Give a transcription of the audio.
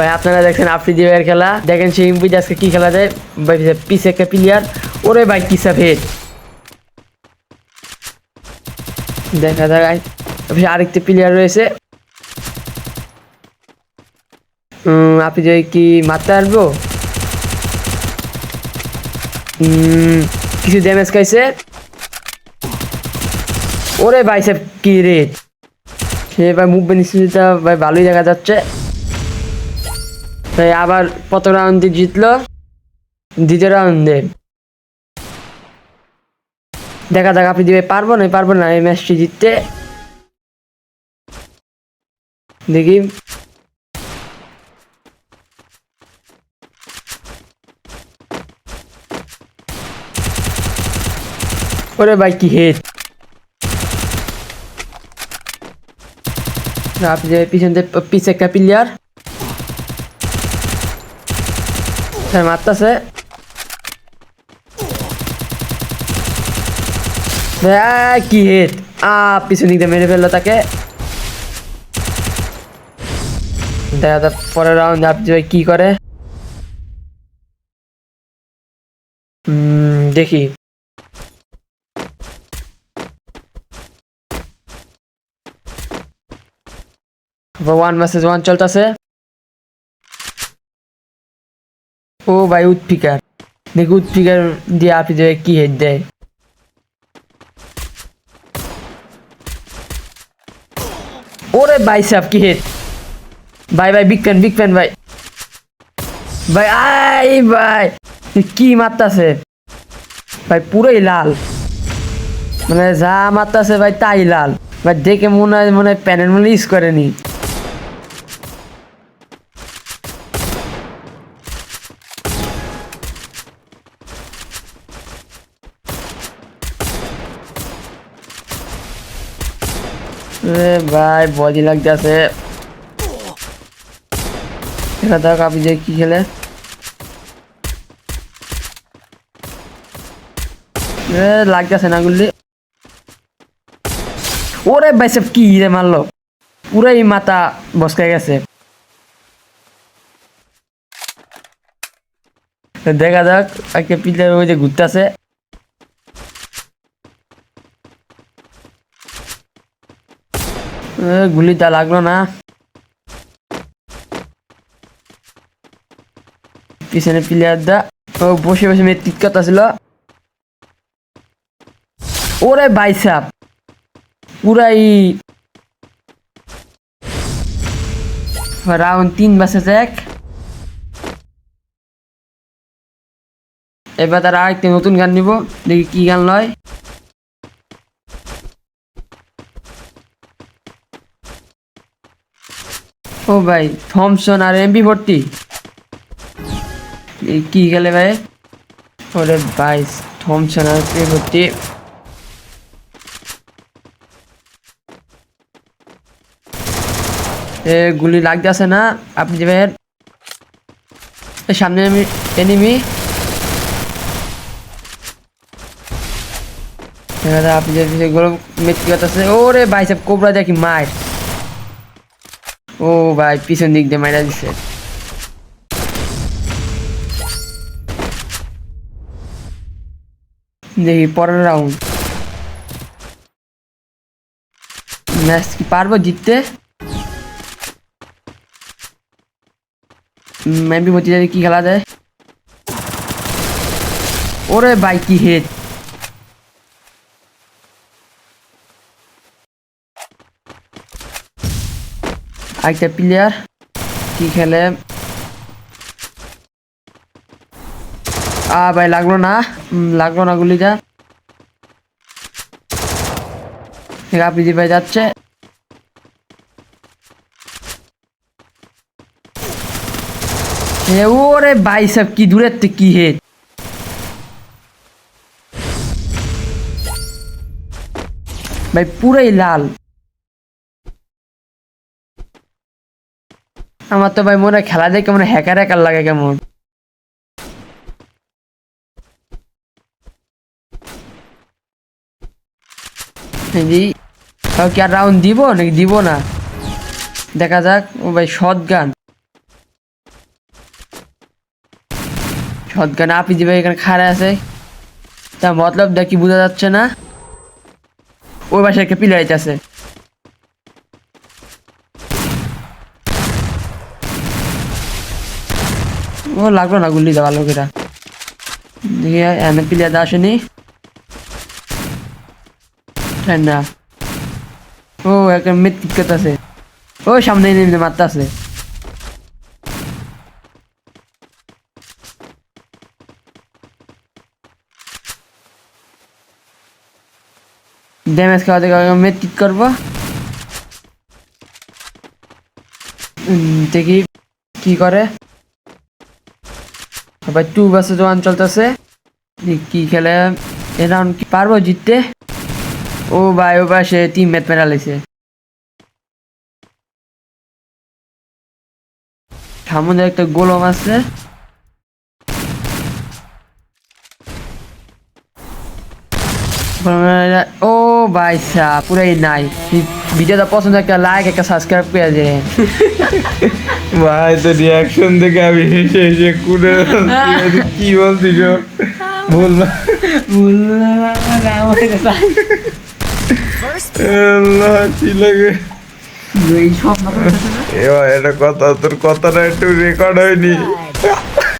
ভাই আপনারা দেখছেন আফ্রিদি ভাইয়ের খেলা। দেখেন সেই ইম্পিজ আজকে কি খেলা যায় ভাই পিছে একটা প্লেয়ার ওরে ভাই কি সাফেদ দেখা অবশ্য আরেকটি প্লেয়ার রয়েছে। আপনি যদি কি মারতে উম, কিছু ড্যামেজ খাইছে। ওরে ভাই সাহেব কি রে? সে ভাই মুভমেন্ট ভাই ভালোই দেখা যাচ্ছে। আবার কত রাউন্ডে জিতলো। দ্বিতীয় রাউন্ডে। দেখা যাক আপনি দিবে পারব না পারব না, এই ম্যাচটি জিততে। দেখি। ওরে ভাই, কি হেড। আপনি পিছন পিছে একটা প্লেয়ার স্যার মারতাছে। কি হেড আ, পিছন দিয়ে মেরে ফেলল তাকে। দেখা যাক পরের রাউন্ড আপনি ভাই কি করে। দেখি। ওয়ান মেসেজ ওয়ান চলতেছে। ও ভাই উৎপিকার। দেখি উৎপিকার দিয়ে আপনি যে কি হেড দেয়। ওরে ভাই সাহেব, কি হেড? ভাই ভাই, বিগ ফ্যান ভাই। ভাই, আই ভাই কি মারতাছে? ভাই, পুরোই লাল। মানে যা মারতাছে ভাই, তাই লাল। ভাই, দেখে মনে হয় মনে হয় প্যানেল মনে ইউজ করেনি। ভাই, বডি লাগতেছে। দেখা যাক আপনি যে কি খেলে। লাগতেছে না গুলি ওরে ভাই সব কি রে মারলো? পুরাই মাথা বসকে গেছে। দেখা যাক একটা প্লেয়ার ওই যে ঘুরতেছে। গুলিটা লাগল না। পিছনে প্লেয়ার দা ও, বসে বসে মেয়ে টিটকাত ছিল ওরে বাইসাপ, পুরাই রাউন্ড তিন বাসে এক এবার তারা আরেকটি নতুন গান নিব, দেখি কি গান লয়। ও ভাই, থমসন আর এমবি ভর্তি। কি গেলে ভাই? ওরে ভাই, থমসন আর এমবি ভর্তি। এ, গুলি লাগতেছে না? আপনি যে ভাইয়ের সামনে এনিমি আপনি যে সেগুলো মেট্রি আছে। ওরে ভাই সব কোবরা দেখি মার। ও ভাই, পিছন দিক দিয়ে মাইরা দিছে। দেখি, পরের রাউন্ড ম্যাচ কি পারব জিততে? মেবি যাবে কি খেলা যায়? ওরে ভাই, কি হেড আরেকটা প্লেয়ার কি খেলে? আ ভাই, লাগল না? লাগল না গুলিটা। আপনি ভাই যাচ্ছে। ওরে ভাই সব কি দূরের থেকে কি হেড ভাই, পুরাই লাল। আমার তো ভাই মনে হয় খেলা দেখে মনে হ্যাকার হ্যাকার লাগে কেমন। কি আর রাউন্ড দিব নাকি দিব না? দেখা যাক, ও ভাই সদগান গান। আপি গান এখানে খারে আছে। তা মতলব দেখি বোঝা যাচ্ছে না। ওই বাসায় একটা পিলার আছে ও, লাগল না গুলি দেওয়া লোকেরা দেখি এনে প্লেয়ার আসেনি। ঠান্ডা ও, একটা মেট টিকেট আছে ও, সামনে নেমে মারতে আছে ড্যামেজ খাওয়া থেকে মেট কিক করব। দেখি কি করে। সবাই টু বাসে ওয়ান চলতেছে। কি খেলে? এ রাউন্ড কি? পারব জিততে? ও ভাই, ও পাশে টিম ম্যাচ মেরা লেছে সামনে একটা গোলম আছে। ও ভাই সাহ পুরাই নাই। ভিডিওটা পছন্দ একটা লাইক একটা সাবস্ক্রাইব করে দেন ভাই তো রিয়াকশন দেখে আমি হেসে হেসে কুড়ে কি বলছিস ও? ভুল আল্লাহ কি লাগে এটা কথা তোর কথাটা একটু রেকর্ড হয়নি।